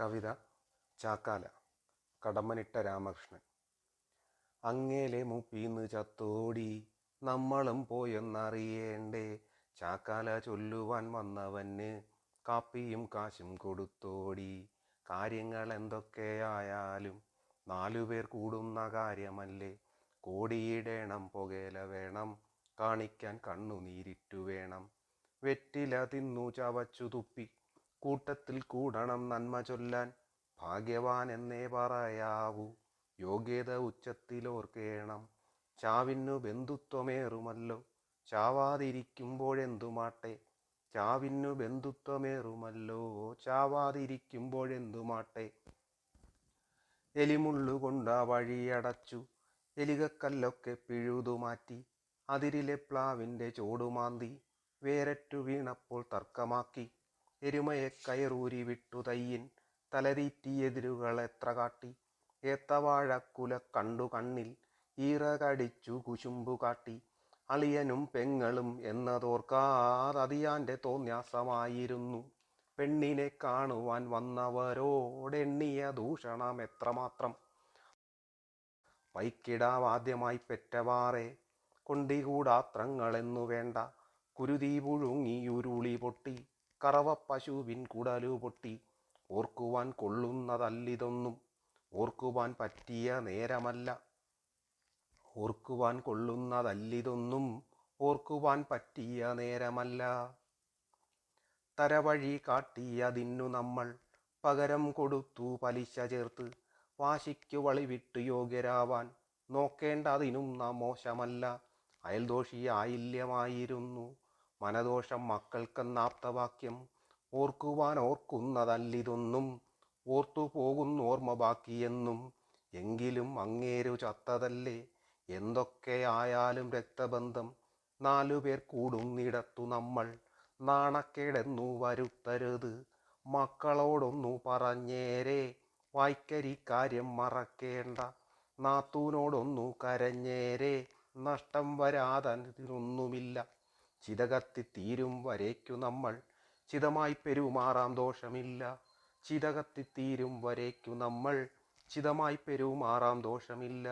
കവിത ചാക്കാല കടമ്മനിട്ട രാമകൃഷ്ണൻ. അങ്ങേലെ മുപ്പീന്ന് ചത്തോടി നമ്മളും പോയെന്നറിയേണ്ടേ? ചാക്കാല ചൊല്ലുവാൻ വന്നവന് കാപ്പിയും കാശും കൊടുത്തോടി. കാര്യങ്ങൾ എന്തൊക്കെയായാലും നാലുപേർ കൂടുന്ന കാര്യമല്ലേ? കോടിയിടേണം പുകയില വേണം കാണിക്കാൻ കണ്ണുനീരിറ്റു വേണം. വെറ്റില തിന്നു ചവച്ചു തുപ്പി കൂട്ടത്തിൽ കൂടണം നന്മ ചൊല്ലാൻ. ഭാഗ്യവാൻ എന്നേ പറയാവൂ. യോഗ്യത ഉച്ചത്തിലോർക്കേണം ചാവിന്നു ബന്ധുത്വമേറുമല്ലോ. ചാവാതിരിക്കുമ്പോഴെന്തുമാട്ടെ? ചാവിന്നു ബന്ധുത്വമേറുമല്ലോ. ചാവാതിരിക്കുമ്പോഴെന്തുമാട്ടെ? എലിമുള്ളുകൊണ്ട വഴിയടച്ചു എലികക്കല്ലൊക്കെ പിഴുതുമാറ്റി. അതിരിലെ പ്ലാവിന്റെ ചോടുമാന്തി വേരറ്റു വീണപ്പോൾ തർക്കമാക്കി. എരുമയെ കയറൂരി വിട്ടു തയ്യിൻ തലരീറ്റിയെതിരുകളെത്ര കാട്ടി ഏത്തവാഴ കാട്ടി ഏത്തവാഴക്കുല കണ്ടു കണ്ണിൽ ഈറകടിച്ചു കുശുമ്പു കാട്ടി. അളിയനും പെങ്ങളും എന്നതോർക്കാതതിയാന്റെ തോന്യാസമായിരുന്നു. പെണ്ണിനെ കാണുവാൻ വന്നവരോടെണ്ണിയ ദൂഷണം എത്രമാത്രം. വൈക്കിടാവാദ്യമായി പെറ്റവാറെ കൊണ്ടികൂടാത്രങ്ങളെന്നു വേണ്ട. കുരുതി പുഴുങ്ങി ഉരുളി പൊട്ടി. കറവ പശുവിൻ കുടലു പൊട്ടി. ഓർക്കുവാൻ കൊള്ളുന്നതല്ലിതൊന്നും. ഓർക്കുവാൻ പറ്റിയ നേരമല്ല. ഓർക്കുവാൻ കൊള്ളുന്നതല്ലിതൊന്നും. ഓർക്കുവാൻ പറ്റിയ നേരമല്ല. തരവഴി കാട്ടിയതിന്നു നമ്മൾ. പകരം കൊടുത്തു പലിശ ചേർത്ത്. വാശിക്കു വളിവിട്ട് യോഗ്യരാവാൻ. നോക്കേണ്ടതിനും നാം മോശമല്ല. അയൽദോഷിയായില്യമായിരുന്നു മനദോഷം മക്കൾക്കെന്നാപ്തവാക്യം ഓർക്കുവാൻ ഓർക്കുന്നതല്ലിതൊന്നും ഓർത്തു പോകുന്നോർമ്മ ബാക്കിയെന്നും എങ്കിലും അങ്ങേരു ചത്തതല്ലേ? എന്തൊക്കെയായാലും രക്തബന്ധം നാലുപേർ കൂടുന്നിടത്തു നമ്മൾ നാണക്കേടെന്നു വരുത്തരുത്. മക്കളോടൊന്നു പറഞ്ഞേരെ വായ്ക്കരി കാര്യം മറക്കേണ്ട. നാത്തൂനോടൊന്നു കരഞ്ഞേരെ നഷ്ടം ചിതകത്തി തീരും വരേക്കു നമ്മൾ. ചിതമായി പെരുമാറാം ദോഷമില്ല. ചിതകത്തി തീരും വരേക്കു നമ്മൾ. ചിതമായി പെരുമാറാം ദോഷമില്ല.